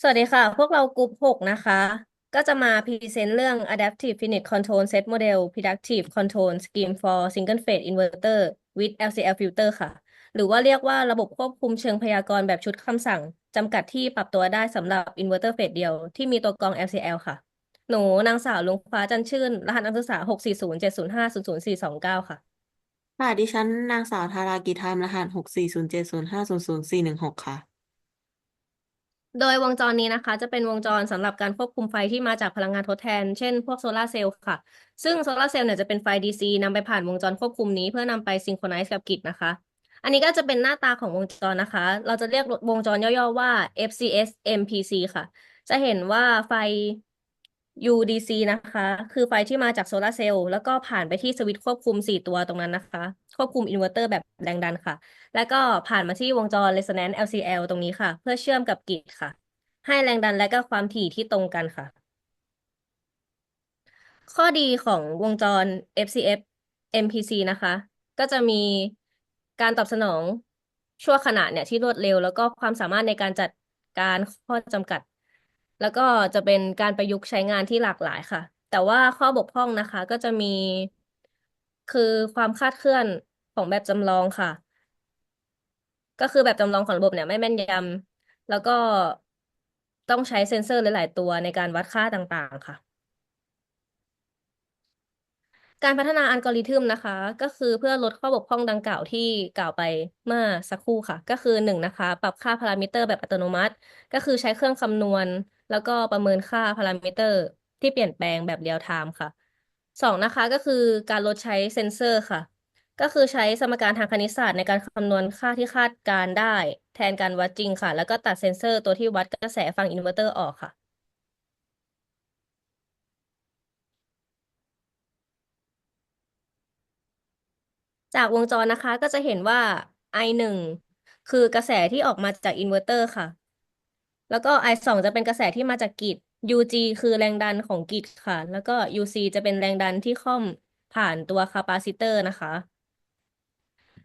สวัสดีค่ะ พวกเรากลุ่มหกนะคะ ก็จะมาพรีเซนต์เรื่อง Adaptive Finite Control Set Model Productive Control Scheme for Single Phase Inverter with LCL Filter ค่ะ หรือว่าเรียกว่าระบบควบคุมเชิงพยากรณ์แบบชุดคำสั่งจำกัดที่ปรับตัวได้สำหรับ Inverter เฟสเดียวที่มีตัวกรอง LCL ค่ะ หนูนางสาวลุงฟ้าจันชื่น รหัสนักศึกษาหกสี่ศูนย์เจ็ดศูนย์ห้าศูนย์ศูนย์สี่สองเก้าค่ะค่ะดิฉันนางสาวธารากิธรรมรหัสหกสี่ศูนย์เจ็ดศูนย์ห้าศูนย์ศูนย์สี่หนึ่งหกค่ะ โดยวงจรนี้นะคะ จะเป็นวงจรสำหรับการควบคุมไฟที่มาจากพลังงานทดแทน เช่นพวกโซลาร์เซลล์ค่ะ ซึ่งโซลาร์เซลล์เนี่ยจะเป็นไฟ DC นำไปผ่านวงจรควบคุมนี้เพื่อนำไปซิงโครไนซ์กับกริดนะคะ อันนี้ก็จะเป็นหน้าตาของวงจรนะคะ เราจะเรียกวงจรย่อๆว่า FCS MPC ค่ะ จะเห็นว่าไฟ UDC นะคะ คือไฟที่มาจากโซลาร์เซลล์แล้วก็ผ่านไปที่สวิตช์ควบคุม 4 ตัวตรงนั้นนะคะ ควบคุมอินเวอร์เตอร์แบบแรงดันค่ะ แล้วก็ผ่านมาที่วงจร Resonance LCL ตรงนี้ค่ะ เพื่อเชื่อมกับกริดค่ะ ให้แรงดันและก็ความถี่ที่ตรงกันค่ะ ข้อดีของวงจร FCF MPC นะคะ ก็จะมีการตอบสนองชั่วขณะเนี่ยที่รวดเร็ว แล้วก็ความสามารถในการจัดการข้อจำกัด แล้วก็จะเป็นการประยุกต์ใช้งานที่หลากหลายค่ะ แต่ว่าข้อบกพร่องนะคะ ก็จะมีคือความคลาดเคลื่อนของแบบจำลองค่ะ ก็คือแบบจำลองของระบบเนี่ยไม่แม่นยำแล้วก็ต้องใช้เซ็นเซอร์หลาย ๆ ตัวในการวัดค่าต่างๆค่ะ การพัฒนาอัลกอริทึมนะคะ ก็คือเพื่อลดข้อบกพร่องดังกล่าวที่กล่าวไปเมื่อสักครู่ค่ะ ก็คือหนึ่งนะคะ ปรับค่าพารามิเตอร์แบบอัตโนมัติ ก็คือใช้เครื่องคำนวณ แล้วก็ประเมินค่าพารามิเตอร์ที่เปลี่ยนแปลงแบบเรียลไทม์ค่ะสองนะคะก็คือการลดใช้เซนเซอร์ค่ะ ก็คือใช้สมการทางคณิตศาสตร์ในการคำนวณค่าที่คาดการได้ แทนการวัดจริงค่ะ แล้วก็ตัดเซนเซอร์ตัวที่วัดกระแสฝั่งอินเวอร์เตอร์ออกค่ะจากวงจรนะคะก็จะเห็นว่า I หนึ่งคือกระแสที่ออกมาจากอินเวอร์เตอร์ค่ะ แล้วก็ I สองจะเป็นกระแสที่มาจากกริด UG คือแรงดันของกริดค่ะ แล้วก็ UC จะเป็นแรงดันที่ค่อมผ่านตัวคาปาซิเตอร์นะคะ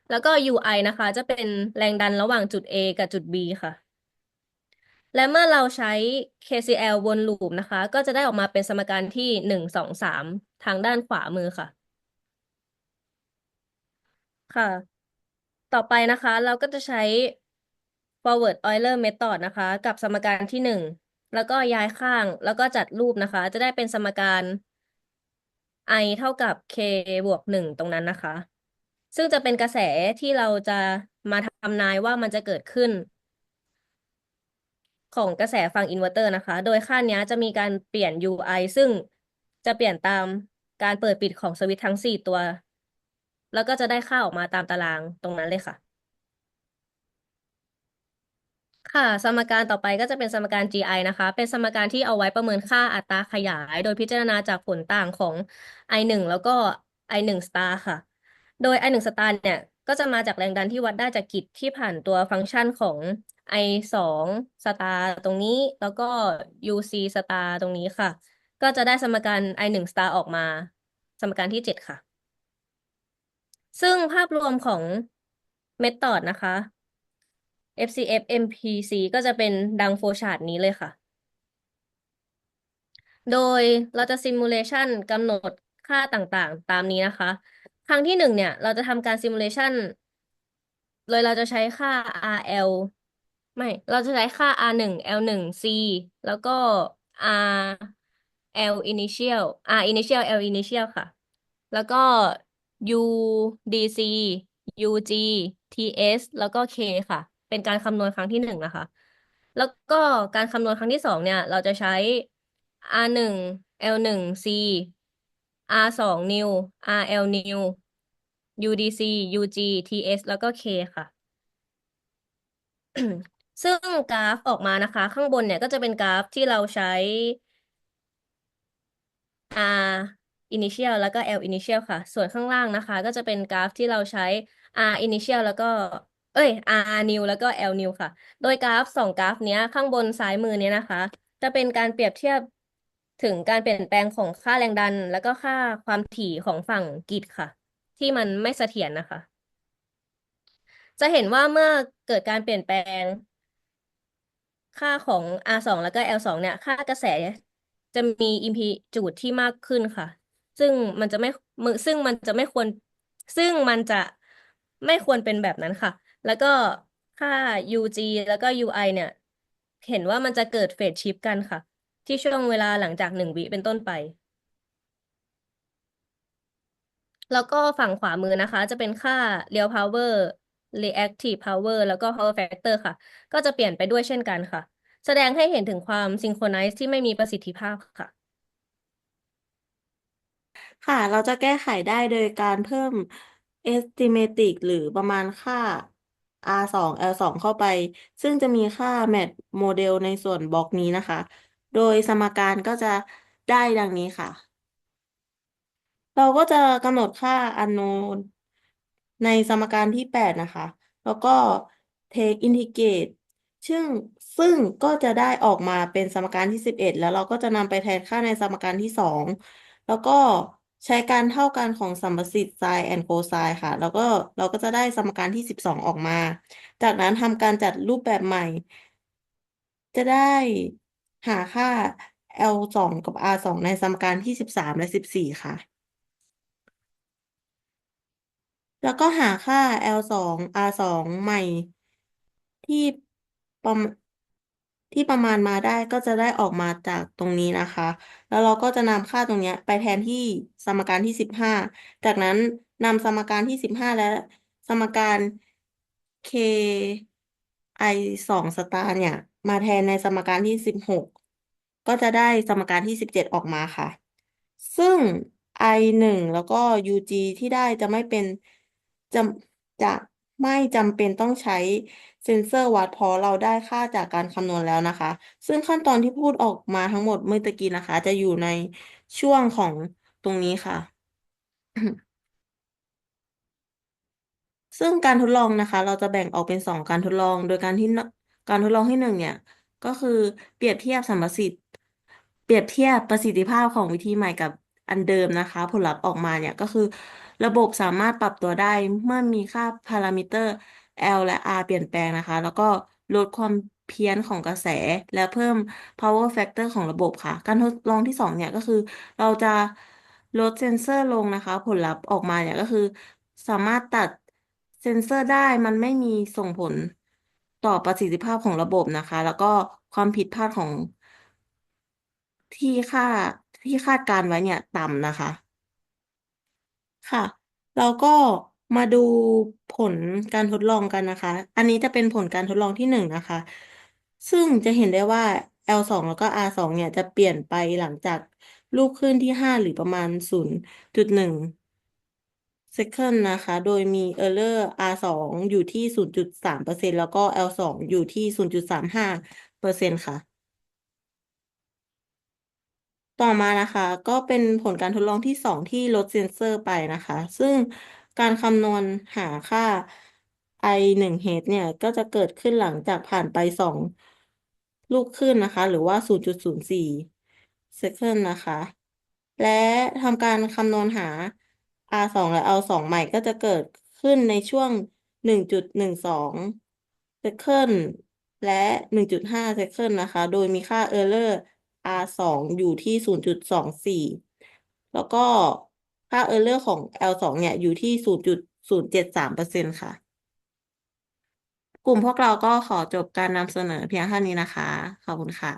แล้วก็ UI นะคะ จะเป็นแรงดันระหว่างจุด A กับจุด B ค่ะ และเมื่อเราใช้ KCL วนลูปนะคะ ก็จะได้ออกมาเป็นสมการที่หนึ่งสองสามทางด้านขวามือค่ะ ค่ะ ต่อไปนะคะ เราก็จะใช้ forward Euler method นะคะ กับสมการที่หนึ่งแล้วก็ย้ายข้างแล้วก็จัดรูปนะคะ จะได้เป็นสมการ i เท่ากับ k บวกหนึ่งตรงนั้นนะคะ ซึ่งจะเป็นกระแสที่เราจะมาทำนายว่ามันจะเกิดขึ้น ของกระแสฝั่งอินเวอร์เตอร์นะคะ โดยค่านี้จะมีการเปลี่ยน UI ซึ่งจะเปลี่ยนตามการเปิดปิดของสวิตช์ทั้งสี่ตัว แล้วก็จะได้ค่าออกมาตามตารางตรงนั้นเลยค่ะ ค่ะ สมการต่อไปก็จะเป็นสมการ GI นะคะ เป็นสมการที่เอาไว้ประเมินค่าอัตราขยาย โดยพิจารณาจากผลต่างของ I หนึ่งแล้วก็ I หนึ่ง star ค่ะ โดย I หนึ่ง star เนี่ย ก็จะมาจากแรงดันที่วัดได้จากกิจที่ผ่านตัวฟังก์ชันของ I สอง star ตรงนี้ แล้วก็ UC star ตรงนี้ค่ะ ก็จะได้สมการ I หนึ่ง star ออกมา สมการที่เจ็ดค่ะ ซึ่งภาพรวมของเมธอดนะคะ FCF MPC ก็จะเป็นดังโฟชาร์ตนี้เลยค่ะ โดยเราจะซิมูเลชันกำหนดค่าต่างๆ ตามนี้นะคะ ครั้งที่หนึ่งเนี่ย เราจะทำการซิมูเลชันโดยเราจะใช้ค่า RL ไม่ เราจะใช้ค่า R หนึ่ง L หนึ่ง C แล้วก็ R L initial R initial L initial ค่ะ แล้วก็ UDC UG TS แล้วก็ K ค่ะ เป็นการคำนวณครั้งที่หนึ่งนะคะ แล้วก็การคำนวณครั้งที่สองเนี่ย เราจะใช้ R หนึ่ง L หนึ่ง C R สอง new RL new UDC UG TS แล้วก็ K ค่ะ ซึ่งกราฟออกมานะคะ ข้างบนเนี่ยก็จะเป็นกราฟที่เราใช้ R initial แล้วก็ L initial ค่ะ ส่วนข้างล่างนะคะ ก็จะเป็นกราฟที่เราใช้ R initial แล้วก็ เอ้ย R new แล้วก็ L new ค่ะ โดยกราฟสองกราฟเนี้ยข้างบนซ้ายมือเนี้ยนะคะ จะเป็นการเปรียบเทียบถึงการเปลี่ยนแปลงของค่าแรงดัน แล้วก็ค่าความถี่ของฝั่งกริดค่ะ ที่มันไม่เสถียรนะคะ จะเห็นว่าเมื่อเกิดการเปลี่ยนแปลง ค่าของ R สองแล้วก็ L สองเนี่ย ค่ากระแสจะมีอิมพิจูดที่มากขึ้นค่ะ ซึ่งมันจะไม่ซึ่งมันจะไม่ควร ซึ่งมันจะไม่ควรเป็นแบบนั้นค่ะ แล้วก็ค่า UG แล้วก็ UI เนี่ย เห็นว่ามันจะเกิดเฟสชิฟกันค่ะ ที่ช่วงเวลาหลังจากหนึ่งวิเป็นต้นไป แล้วก็ฝั่งขวามือนะคะ จะเป็นค่า real power reactive power แล้วก็ power factor ค่ะ ก็จะเปลี่ยนไปด้วยเช่นกันค่ะ แสดงให้เห็นถึงความ synchronize ที่ไม่มีประสิทธิภาพค่ะค่ะ เราจะแก้ไขได้โดยการเพิ่ม estimatic หรือประมาณค่า R สอง L สองเข้าไป ซึ่งจะมีค่า match model ในส่วนบล็อกนี้นะคะ โดยสมการก็จะได้ดังนี้ค่ะ เราก็จะกำหนดค่า unknown ในสมการที่แปดนะคะ แล้วก็ take integrate ซึ่งซึ่งก็จะได้ออกมาเป็นสมการที่สิบเอ็ดแล้วเราก็จะนำไปแทนค่าในสมการที่สองแล้วก็ ใช้การเท่ากันของสัมประสิทธิ์ sin and cosine ค่ะ แล้วก็เราก็จะได้สมการที่สิบสองออกมา จากนั้นทำการจัดรูปแบบใหม่ จะได้หาค่า L สองกับ R สองในสมการที่สิบสามและสิบสี่ค่ะ แล้วก็หาค่า L สอง R สองใหม่ที่ประ ที่ประมาณมาได้ก็จะได้ออกมาจากตรงนี้นะคะ แล้วเราก็จะนำค่าตรงนี้ไปแทนที่สมการที่สิบห้าจากนั้นนำสมการที่สิบห้าและสมการ k i สองสตาร์เนี่ย มาแทนในสมการที่สิบหกก็จะได้สมการที่สิบเจ็ดออกมาค่ะ ซึ่ง i หนึ่งแล้วก็ ug ที่ได้จะไม่เป็นจะจะ ไม่จำเป็นต้องใช้เซนเซอร์วัดเพราะเราได้ค่าจากการคำนวณแล้วนะคะ ซึ่งขั้นตอนที่พูดออกมาทั้งหมดเมื่อตะกี้นะคะ จะอยู่ในช่วงของตรงนี้ค่ะ ซึ่งการทดลองนะคะ เราจะแบ่งออกเป็นสองการทดลอง โดยการที่การทดลองที่หนึ่งเนี่ย ก็คือเปรียบเทียบสัมประสิทธิ์เปรียบเทียบประสิทธิภาพของวิธีใหม่กับอันเดิมนะคะ ผลลัพธ์ออกมาเนี่ยก็คือ ระบบสามารถปรับตัวได้เมื่อมีค่าพารามิเตอร์ L และ R เปลี่ยนแปลงนะคะ แล้วก็ลดความเพี้ยนของกระแส และเพิ่ม power factor ของระบบค่ะ การทดลองที่สองเนี่ยก็คือ เราจะลดเซนเซอร์ลงนะคะ ผลลัพธ์ออกมาเนี่ยก็คือ สามารถตัดเซนเซอร์ได้มันไม่มีส่งผลต่อประสิทธิภาพของระบบนะคะ แล้วก็ความผิดพลาดของที่ค่าที่คาดการไว้เนี่ยต่ำนะคะ ค่ะ เราก็มาดูผลการทดลองกันนะคะ อันนี้จะเป็นผลการทดลองที่หนึ่งนะคะ ซึ่งจะเห็นได้ว่า L สองแล้วก็ R สองเนี่ยจะเปลี่ยนไปหลังจากลูกคลื่นที่ห้าหรือประมาณศูนย์จุดหนึ่ง second นะคะ โดยมี error R สองอยู่ที่ศูนย์จุดสามเปอร์เซ็นแล้วก็ L สองอยู่ที่ศูนย์จุดสามห้าเปอร์เซ็นต์ค่ะ ต่อมานะคะ ก็เป็นผลการทดลองที่สองที่ลดเซนเซอร์ไปนะคะ ซึ่งการคำนวณหาค่า i หนึ่งเฮดเนี่ย ก็จะเกิดขึ้นหลังจากผ่านไปสองลูกคลื่นนะคะ หรือว่าศูนย์จุดศูนย์สี่เซคันนะคะ และทำการคำนวณหา r สองและ l สองใหม่ก็จะเกิดขึ้นในช่วงหนึ่งจุดหนึ่งสองเซคันและหนึ่งจุดห้าเซคันนะคะ โดยมีค่า error R สองอยู่ที่ศูนย์จุดสองสี่แล้วก็ค่า error ของ L สองเนี่ยอยู่ที่ศูนย์จุดศูนย์เจ็ดสามเปอร์เซ็นต์ค่ะ กลุ่มพวกเราก็ขอจบการนำเสนอเพียงเท่านี้นะคะ ขอบคุณค่ะ